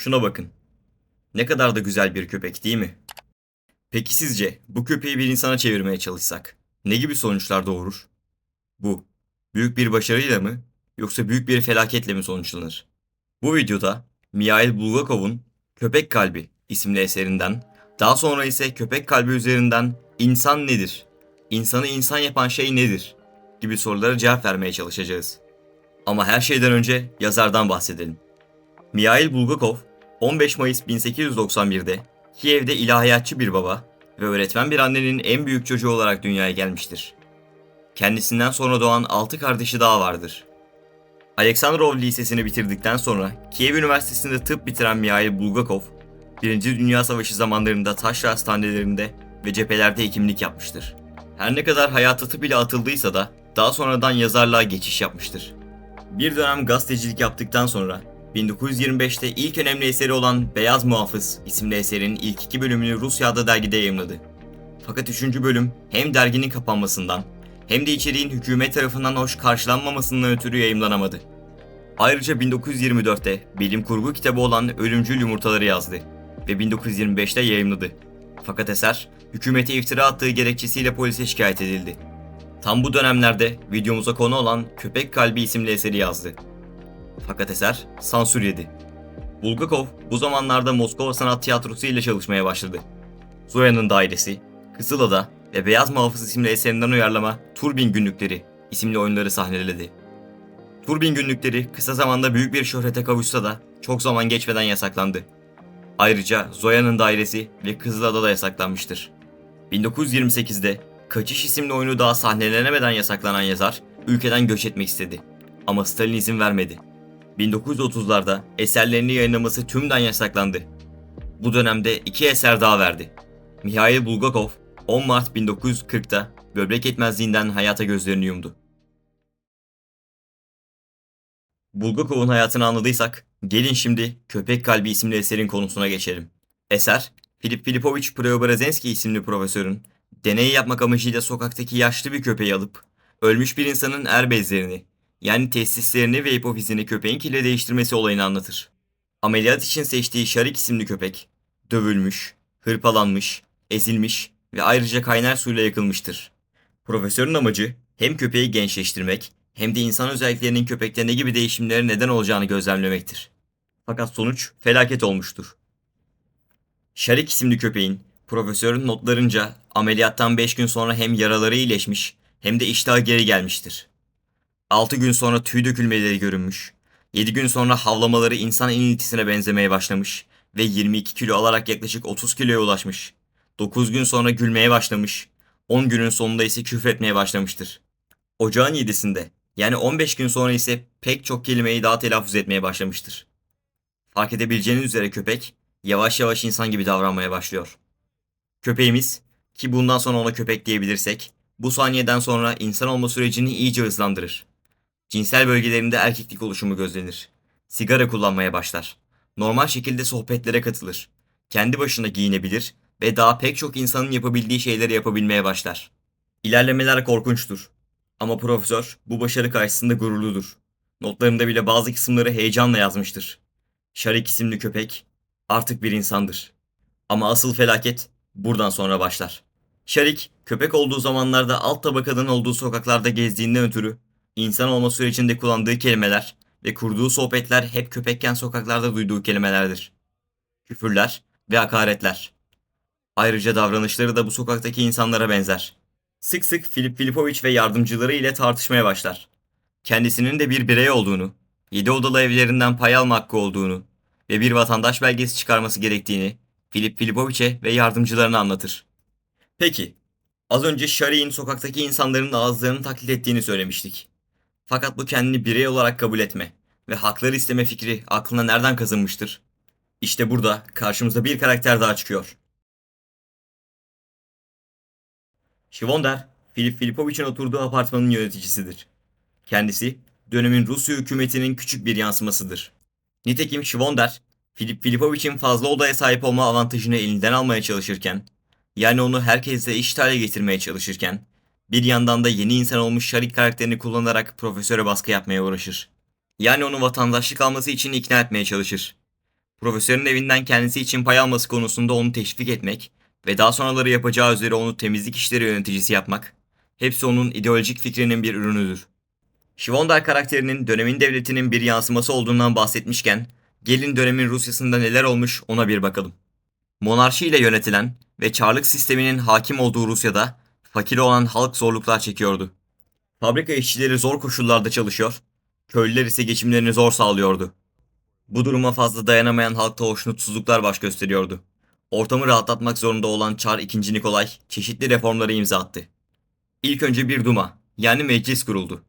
Şuna bakın. Ne kadar da güzel bir köpek değil mi? Peki sizce bu köpeği bir insana çevirmeye çalışsak ne gibi sonuçlar doğurur? Bu büyük bir başarıyla mı yoksa büyük bir felaketle mi sonuçlanır? Bu videoda Mihail Bulgakov'un Köpek Kalbi isimli eserinden, daha sonra ise köpek kalbi üzerinden insan nedir? İnsanı insan yapan şey nedir? gibi sorulara cevap vermeye çalışacağız. Ama her şeyden önce yazardan bahsedelim. Mihail Bulgakov 15 Mayıs 1891'de Kiev'de ilahiyatçı bir baba ve öğretmen bir annenin en büyük çocuğu olarak dünyaya gelmiştir. Kendisinden sonra doğan 6 kardeşi daha vardır. Aleksandrov Lisesi'ni bitirdikten sonra Kiev Üniversitesi'nde tıp bitiren Mihail Bulgakov, 1. Dünya Savaşı zamanlarında taşra hastanelerinde ve cephelerde hekimlik yapmıştır. Her ne kadar hayata tıp ile atıldıysa da daha sonradan yazarlığa geçiş yapmıştır. Bir dönem gazetecilik yaptıktan sonra 1925'te ilk önemli eseri olan Beyaz Muhafız isimli eserin ilk iki bölümünü Rusya'da dergide yayımladı. Fakat üçüncü bölüm hem derginin kapanmasından hem de içeriğin hükümet tarafından hoş karşılanmamasından ötürü yayımlanamadı. Ayrıca 1924'te bilim kurgu kitabı olan Ölümcül Yumurtaları yazdı ve 1925'te yayımladı. Fakat eser hükümete iftira attığı gerekçesiyle polise şikayet edildi. Tam bu dönemlerde videomuza konu olan Köpek Kalbi isimli eseri yazdı. Fakat eser sansür yedi. Bulgakov bu zamanlarda Moskova Sanat Tiyatrosu ile çalışmaya başladı. Zoya'nın Dairesi, Kızılada ve Beyaz Muhafız isimli eserinden uyarlama Turbin Günlükleri isimli oyunları sahneledi. Turbin Günlükleri kısa zamanda büyük bir şöhrete kavuşsa da çok zaman geçmeden yasaklandı. Ayrıca Zoya'nın Dairesi ve Kızılada da yasaklanmıştır. 1928'de Kaçış isimli oyunu daha sahnelenemeden yasaklanan yazar ülkeden göç etmek istedi. Ama Stalin izin vermedi. 1930'larda eserlerini yayınlaması tümden yasaklandı. Bu dönemde iki eser daha verdi. Mihail Bulgakov 10 Mart 1940'da böbrek yetmezliğinden hayata gözlerini yumdu. Bulgakov'un hayatını anladıysak, gelin şimdi Köpek Kalbi isimli eserin konusuna geçelim. Eser, Filip Filipovich Preobrazhenski isimli profesörün deney yapmak amacıyla sokaktaki yaşlı bir köpeği alıp ölmüş bir insanın er bezlerini yani testislerini ve hipofizini köpeğin kille değiştirmesi olayını anlatır. Ameliyat için seçtiği Şarik isimli köpek dövülmüş, hırpalanmış, ezilmiş ve ayrıca kaynar suyla yakılmıştır. Profesörün amacı hem köpeği gençleştirmek hem de insan özelliklerinin köpekte ne gibi değişimlere neden olacağını gözlemlemektir. Fakat sonuç felaket olmuştur. Şarik isimli köpeğin profesörün notlarınca ameliyattan 5 gün sonra hem yaraları iyileşmiş hem de iştahı geri gelmiştir. 6 gün sonra tüy dökülmeleri görünmüş. 7 gün sonra havlamaları insan iniltisine benzemeye başlamış ve 22 kilo alarak yaklaşık 30 kiloya ulaşmış. 9 gün sonra gülmeye başlamış. 10 günün sonunda ise küfretmeye başlamıştır. Ocağın 7'sinde yani 15 gün sonra ise pek çok kelimeyi daha telaffuz etmeye başlamıştır. Fark edebileceğiniz üzere köpek yavaş yavaş insan gibi davranmaya başlıyor. Köpeğimiz ki bundan sonra ona köpek diyebilirsek bu saniyeden sonra insan olma sürecini iyice hızlandırır. Cinsel bölgelerinde erkeklik oluşumu gözlenir. Sigara kullanmaya başlar. Normal şekilde sohbetlere katılır. Kendi başına giyinebilir ve daha pek çok insanın yapabildiği şeyleri yapabilmeye başlar. İlerlemeler korkunçtur. Ama profesör bu başarı karşısında gururludur. Notlarında bile bazı kısımları heyecanla yazmıştır. Şarik isimli köpek artık bir insandır. Ama asıl felaket buradan sonra başlar. Şarik, köpek olduğu zamanlarda alt tabakanın olduğu sokaklarda gezdiğinden ötürü insan olma sürecinde kullandığı kelimeler ve kurduğu sohbetler hep köpekken sokaklarda duyduğu kelimelerdir. Küfürler ve hakaretler. Ayrıca davranışları da bu sokaktaki insanlara benzer. Sık sık Filip Filipoviç ve yardımcıları ile tartışmaya başlar. Kendisinin de bir birey olduğunu, yedi odalı evlerinden pay alma hakkı olduğunu ve bir vatandaş belgesi çıkarması gerektiğini Filip Filipoviç'e ve yardımcılarına anlatır. Peki, az önce Shari'in sokaktaki insanların ağızlarını taklit ettiğini söylemiştik. Fakat bu kendini birey olarak kabul etme ve hakları isteme fikri aklına nereden kazınmıştır? İşte burada karşımıza bir karakter daha çıkıyor. Şivonder, Filip Filipoviç'in oturduğu apartmanın yöneticisidir. Kendisi, dönemin Rusya hükümetinin küçük bir yansımasıdır. Nitekim Şivonder, Filip Filipoviç'in fazla odaya sahip olma avantajını elinden almaya çalışırken, yani onu herkesle eşit hale getirmeye çalışırken, bir yandan da yeni insan olmuş Şarik karakterini kullanarak profesöre baskı yapmaya uğraşır. Yani onu vatandaşlık alması için ikna etmeye çalışır. Profesörün evinden kendisi için pay alması konusunda onu teşvik etmek ve daha sonraları yapacağı üzere onu temizlik işleri yöneticisi yapmak, hepsi onun ideolojik fikrinin bir ürünüdür. Şivondar karakterinin dönemin devletinin bir yansıması olduğundan bahsetmişken, gelin dönemin Rusyasında neler olmuş ona bir bakalım. Monarşi ile yönetilen ve çarlık sisteminin hakim olduğu Rusya'da fakir olan halk zorluklar çekiyordu. Fabrika işçileri zor koşullarda çalışıyor, köylüler ise geçimlerini zor sağlıyordu. Bu duruma fazla dayanamayan halkta hoşnutsuzluklar baş gösteriyordu. Ortamı rahatlatmak zorunda olan Çar II. Nikolay çeşitli reformları imza attı. İlk önce bir duma yani meclis kuruldu.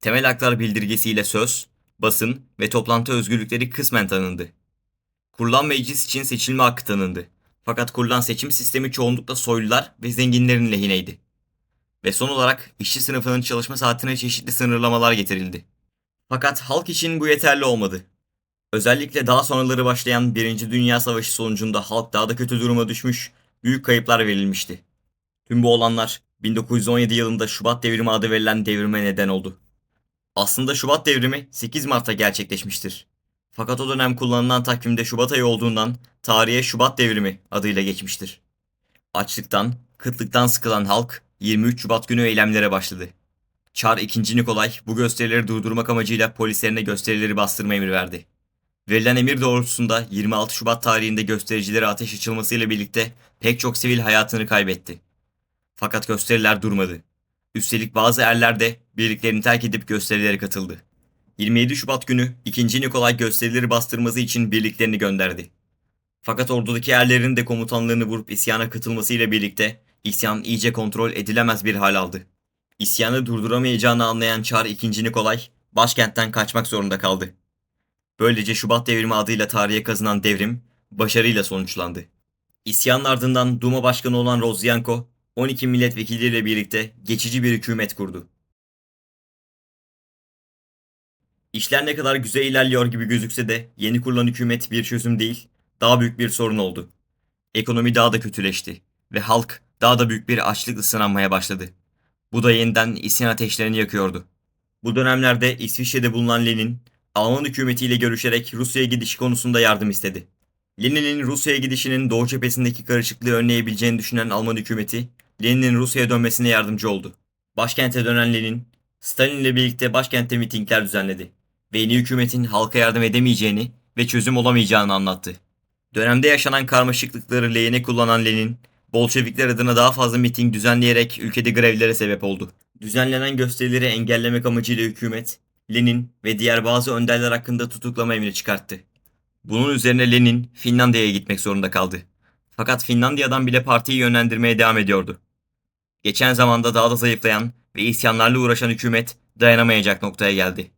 Temel haklar bildirgesiyle söz, basın ve toplantı özgürlükleri kısmen tanındı. Kurulan meclis için seçilme hakkı tanındı. Fakat kurulan seçim sistemi çoğunlukla soylular ve zenginlerin lehineydi. Ve son olarak işçi sınıfının çalışma saatine çeşitli sınırlamalar getirildi. Fakat halk için bu yeterli olmadı. Özellikle daha sonraları başlayan Birinci Dünya Savaşı sonucunda halk daha da kötü duruma düşmüş, büyük kayıplar verilmişti. Tüm bu olanlar 1917 yılında Şubat Devrimi adı verilen devrime neden oldu. Aslında Şubat Devrimi 8 Mart'ta gerçekleşmiştir. Fakat o dönem kullanılan takvimde Şubat ayı olduğundan tarihe Şubat Devrimi adıyla geçmiştir. Açlıktan, kıtlıktan sıkılan halk 23 Şubat günü eylemlere başladı. Çar II. Nikolay bu gösterileri durdurmak amacıyla polislerine gösterileri bastırma emri verdi. Verilen emir doğrultusunda 26 Şubat tarihinde göstericilere ateş açılmasıyla birlikte pek çok sivil hayatını kaybetti. Fakat gösteriler durmadı. Üstelik bazı erler de birliklerini terk edip gösterilere katıldı. 27 Şubat günü 2. Nikolay gösterileri bastırması için birliklerini gönderdi. Fakat ordudaki erlerin de komutanlarını vurup isyana katılmasıyla birlikte isyan iyice kontrol edilemez bir hal aldı. İsyanı durduramayacağını anlayan Çar II. Nikolay başkentten kaçmak zorunda kaldı. Böylece Şubat Devrimi adıyla tarihe kazınan devrim başarıyla sonuçlandı. İsyanın ardından Duma Başkanı olan Rozyanko 12 milletvekilleriyle birlikte geçici bir hükümet kurdu. İşler ne kadar güzel ilerliyor gibi gözükse de yeni kurulan hükümet bir çözüm değil, daha büyük bir sorun oldu. Ekonomi daha da kötüleşti ve halk daha da büyük bir açlıkla sınanmaya başladı. Bu da yeniden isyan ateşlerini yakıyordu. Bu dönemlerde İsviçre'de bulunan Lenin, Alman hükümetiyle görüşerek Rusya'ya gidiş konusunda yardım istedi. Lenin'in Rusya'ya gidişinin Doğu cephesindeki karışıklığı önleyebileceğini düşünen Alman hükümeti, Lenin'in Rusya'ya dönmesine yardımcı oldu. Başkente dönen Lenin, Stalin ile birlikte başkentte mitingler düzenledi ve yeni hükümetin halka yardım edemeyeceğini ve çözüm olamayacağını anlattı. Dönemde yaşanan karmaşıklıkları lehine kullanan Lenin, Bolşevikler adına daha fazla miting düzenleyerek ülkede grevlere sebep oldu. Düzenlenen gösterileri engellemek amacıyla hükümet, Lenin ve diğer bazı önderler hakkında tutuklama emri çıkarttı. Bunun üzerine Lenin Finlandiya'ya gitmek zorunda kaldı. Fakat Finlandiya'dan bile partiyi yönlendirmeye devam ediyordu. Geçen zamanda daha da zayıflayan ve isyanlarla uğraşan hükümet dayanamayacak noktaya geldi.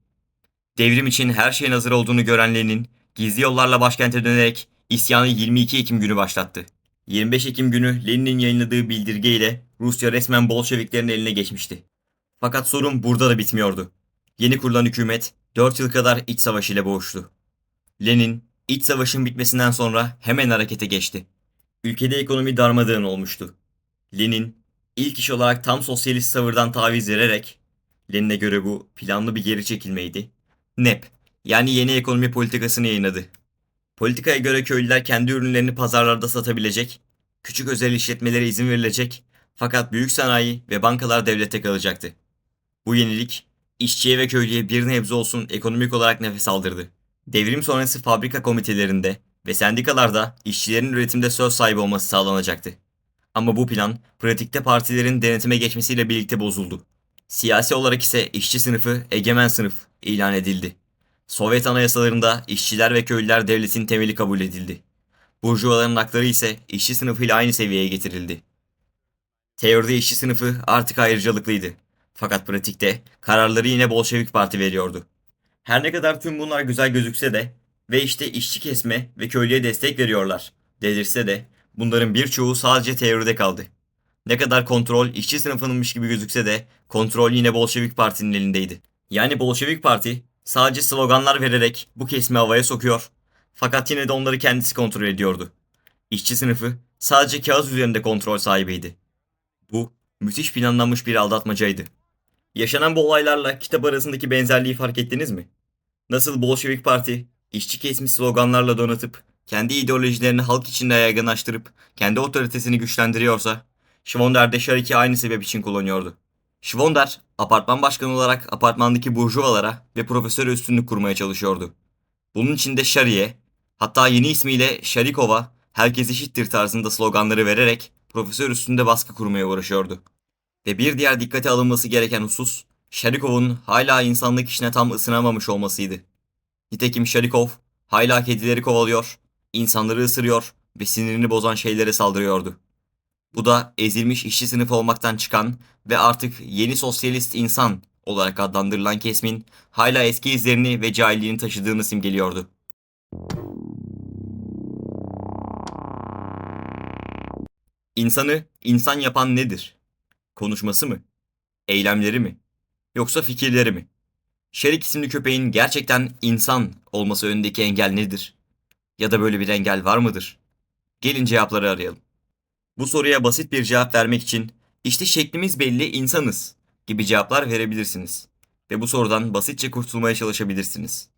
Devrim için her şeyin hazır olduğunu gören Lenin, gizli yollarla başkente dönerek isyanı 22 Ekim günü başlattı. 25 Ekim günü Lenin'in yayınladığı bildirge ile Rusya resmen Bolşeviklerin eline geçmişti. Fakat sorun burada da bitmiyordu. Yeni kurulan hükümet 4 yıl kadar iç savaş ile boğuştu. Lenin, iç savaşın bitmesinden sonra hemen harekete geçti. Ülkede ekonomi darmadağın olmuştu. Lenin, ilk iş olarak tam sosyalist tavırdan taviz vererek, Lenin'e göre bu planlı bir geri çekilmeydi, NEP yani yeni ekonomi politikasını yayınladı. Politikaya göre köylüler kendi ürünlerini pazarlarda satabilecek, küçük özel işletmelere izin verilecek fakat büyük sanayi ve bankalar devlette kalacaktı. Bu yenilik işçiye ve köylüye bir nebze olsun ekonomik olarak nefes aldırdı. Devrim sonrası fabrika komitelerinde ve sendikalarda işçilerin üretimde söz sahibi olması sağlanacaktı. Ama bu plan pratikte partilerin denetime geçmesiyle birlikte bozuldu. Siyasi olarak ise işçi sınıfı egemen sınıf ilan edildi. Sovyet anayasalarında işçiler ve köylüler devletin temeli kabul edildi. Burjuvaların hakları ise işçi sınıfıyla aynı seviyeye getirildi. Teoride işçi sınıfı artık ayrıcalıklıydı. Fakat pratikte kararları yine Bolşevik Parti veriyordu. Her ne kadar tüm bunlar güzel gözükse de ve işte işçi kesme ve köylüye destek veriyorlar dedirse de bunların birçoğu sadece teoride kaldı. Ne kadar kontrol işçi sınıfınınmış gibi gözükse de kontrol yine Bolşevik Parti'nin elindeydi. Yani Bolşevik Parti sadece sloganlar vererek bu kesimi havaya sokuyor fakat yine de onları kendisi kontrol ediyordu. İşçi sınıfı sadece kağıt üzerinde kontrol sahibiydi. Bu müthiş planlanmış bir aldatmacaydı. Yaşanan bu olaylarla kitap arasındaki benzerliği fark ettiniz mi? Nasıl Bolşevik Parti işçi kesmiş sloganlarla donatıp, kendi ideolojilerini halk içinde yaygınlaştırıp, kendi otoritesini güçlendiriyorsa, Schwonder de Sharik'i aynı sebep için kullanıyordu. Schwonder, apartman başkanı olarak apartmandaki burjuvalara ve profesöre üstünlük kurmaya çalışıyordu. Bunun için de Shari'ye, hatta yeni ismiyle Sharikov'a herkes eşittir tarzında sloganları vererek profesör üstünde baskı kurmaya uğraşıyordu. Ve bir diğer dikkate alınması gereken husus, Sharikov'un hala insanlık işine tam ısınamamış olmasıydı. Nitekim Sharikov hala kedileri kovalıyor, insanları ısırıyor ve sinirini bozan şeylere saldırıyordu. Bu da ezilmiş işçi sınıfı olmaktan çıkan ve artık yeni sosyalist insan olarak adlandırılan kesmin hala eski izlerini ve cahilliğini taşıdığını simgeliyordu. İnsanı insan yapan nedir? Konuşması mı? Eylemleri mi? Yoksa fikirleri mi? Şerik isimli köpeğin gerçekten insan olması önündeki engel nedir? Ya da böyle bir engel var mıdır? Gelin cevapları arayalım. Bu soruya basit bir cevap vermek için işte şeklimiz belli insanız gibi cevaplar verebilirsiniz. Ve bu sorudan basitçe kurtulmaya çalışabilirsiniz.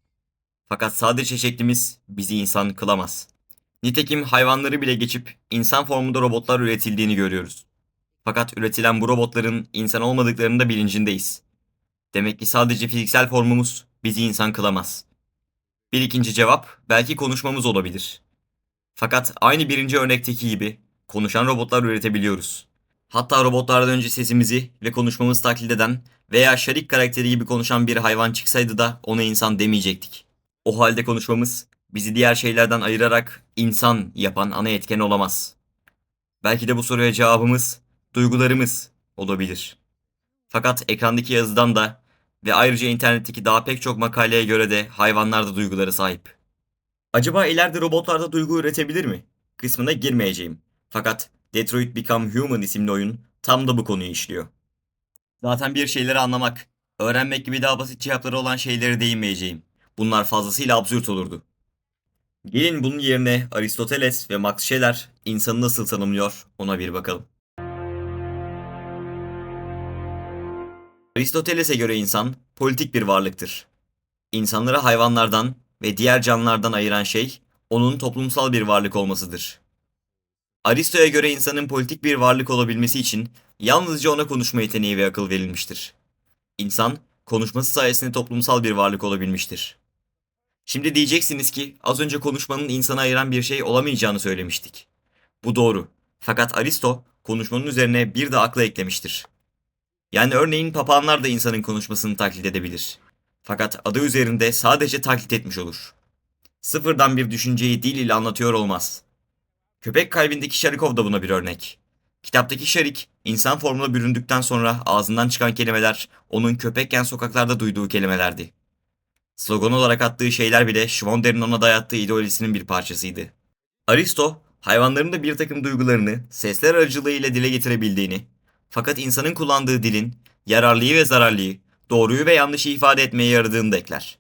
Fakat sadece şeklimiz bizi insan kılamaz. Nitekim hayvanları bile geçip insan formunda robotlar üretildiğini görüyoruz. Fakat üretilen bu robotların insan olmadıklarının da bilincindeyiz. Demek ki sadece fiziksel formumuz bizi insan kılamaz. Bir ikinci cevap belki konuşmamız olabilir. Fakat aynı birinci örnekteki gibi konuşan robotlar üretebiliyoruz. Hatta robotlardan önce sesimizi ve konuşmamızı taklit eden veya şarik karakteri gibi konuşan bir hayvan çıksaydı da ona insan demeyecektik. O halde konuşmamız bizi diğer şeylerden ayırarak insan yapan ana etken olamaz. Belki de bu soruya cevabımız duygularımız olabilir. Fakat ekrandaki yazıdan da ve ayrıca internetteki daha pek çok makaleye göre de hayvanlar da duygulara sahip. Acaba ileride robotlar da duygu üretebilir mi? Kısmına girmeyeceğim. Fakat Detroit Become Human isimli oyun tam da bu konuyu işliyor. Zaten bir şeyleri anlamak, öğrenmek gibi daha basit cevapları olan şeylere değinmeyeceğim. Bunlar fazlasıyla absürt olurdu. Gelin bunun yerine Aristoteles ve Max Scheler insanı nasıl tanımlıyor ona bir bakalım. Aristoteles'e göre insan politik bir varlıktır. İnsanları hayvanlardan ve diğer canlılardan ayıran şey onun toplumsal bir varlık olmasıdır. Aristo'ya göre insanın politik bir varlık olabilmesi için yalnızca ona konuşma yeteneği ve akıl verilmiştir. İnsan konuşması sayesinde toplumsal bir varlık olabilmiştir. Şimdi diyeceksiniz ki az önce konuşmanın insanı ayıran bir şey olamayacağını söylemiştik. Bu doğru. Fakat Aristo konuşmanın üzerine bir de akla eklemiştir. Yani örneğin papağanlar da insanın konuşmasını taklit edebilir. Fakat adı üzerinde sadece taklit etmiş olur. Sıfırdan bir düşünceyi dil ile anlatıyor olmaz. Köpek kalbindeki Şarikov da buna bir örnek. Kitaptaki Şarik, insan formuna büründükten sonra ağzından çıkan kelimeler onun köpekken sokaklarda duyduğu kelimelerdi. Slogan olarak attığı şeyler bile Schwonder'in ona dayattığı ideolojisinin bir parçasıydı. Aristo, hayvanların da bir takım duygularını sesler aracılığıyla dile getirebildiğini, fakat insanın kullandığı dilin yararlıyı ve zararlıyı, doğruyu ve yanlışı ifade etmeye yaradığını da ekler.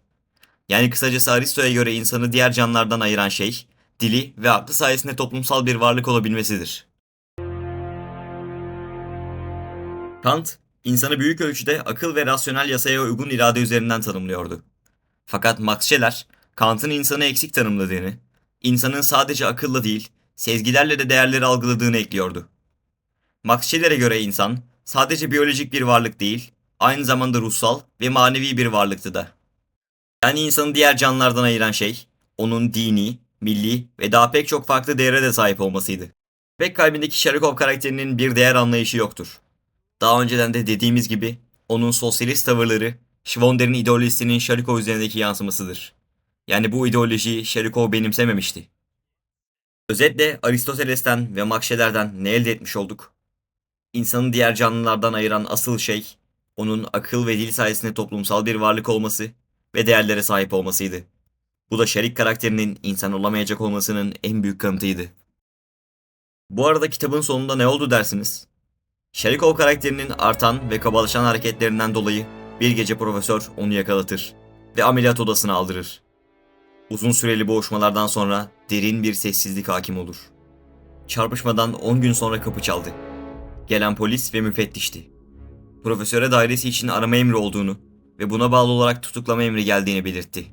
Yani kısacası Aristo'ya göre insanı diğer canlılardan ayıran şey, dili ve aklı sayesinde toplumsal bir varlık olabilmesidir. Kant, insanı büyük ölçüde akıl ve rasyonel yasaya uygun irade üzerinden tanımlıyordu. Fakat Max Scheler, Kant'ın insanı eksik tanımladığını, insanın sadece akılla değil, sezgilerle de değerleri algıladığını ekliyordu. Max Schiller'e göre insan, sadece biyolojik bir varlık değil, aynı zamanda ruhsal ve manevi bir varlıktı da. Yani insanı diğer canlılardan ayıran şey, onun dini, milli ve daha pek çok farklı değere de sahip olmasıydı. Pek kalbindeki Sharikov karakterinin bir değer anlayışı yoktur. Daha önceden de dediğimiz gibi onun sosyalist tavırları Schwonder'in ideolojisinin Sharikov üzerindeki yansımasıdır. Yani bu ideolojiyi Sharikov benimsememişti. Özetle Aristoteles'ten ve Makşeler'den ne elde etmiş olduk? İnsanı diğer canlılardan ayıran asıl şey, onun akıl ve dil sayesinde toplumsal bir varlık olması ve değerlere sahip olmasıydı. Bu da Şerik karakterinin insan olamayacak olmasının en büyük kanıtıydı. Bu arada kitabın sonunda ne oldu dersiniz? Şerikov karakterinin artan ve kabalaşan hareketlerinden dolayı bir gece profesör onu yakalatır ve ameliyat odasına aldırır. Uzun süreli boğuşmalardan sonra derin bir sessizlik hakim olur. Çarpışmadan 10 gün sonra kapı çaldı. Gelen polis ve müfettişti. Profesöre dairesi için arama emri olduğunu ve buna bağlı olarak tutuklama emri geldiğini belirtti.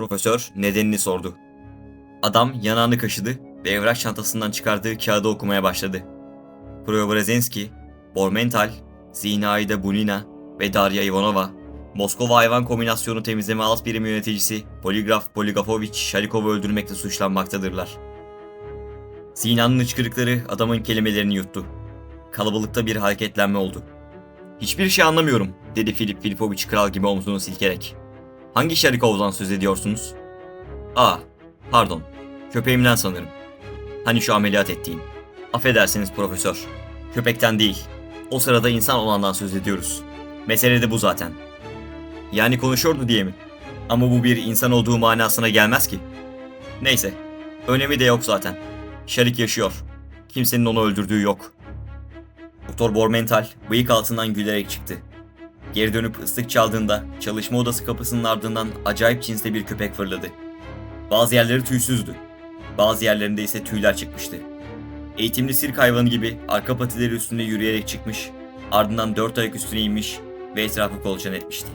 Profesör nedenini sordu. Adam yanağını kaşıdı ve evrak çantasından çıkardığı kağıdı okumaya başladı. Preobrazhenski, Bormental, Zinaida Bunina ve Darya Ivanova, Moskova Hayvan Kombinasyonu Temizleme Alt Birim Yöneticisi Poligraf Poligafoviç Sharikov'u öldürmekle suçlanmaktadırlar. Zina'nın hıçkırıkları adamın kelimelerini yuttu. Kalabalıkta bir hareketlenme oldu. Hiçbir şey anlamıyorum, dedi Filip Filipoviç kral gibi omzunu silkerek. Hangi Sharikov'dan söz ediyorsunuz? Aa, pardon, köpeğimden sanırım. Hani şu ameliyat ettiğim. Affedersiniz profesör. Köpekten değil. O sırada insan olandan söz ediyoruz. Mesele de bu zaten. Yani konuşuyordu diye mi? Ama bu bir insan olduğu manasına gelmez ki. Neyse. Önemi de yok zaten. Şarik yaşıyor. Kimsenin onu öldürdüğü yok. Doktor Bormental bıyık altından gülerek çıktı. Geri dönüp ıslık çaldığında çalışma odası kapısının ardından acayip cinste bir köpek fırladı. Bazı yerleri tüysüzdü. Bazı yerlerinde ise tüyler çıkmıştı. Eğitimli sirk hayvanı gibi arka patileri üstünde yürüyerek çıkmış, ardından dört ayak üstüne inmiş ve etrafı kolaçan etmişti.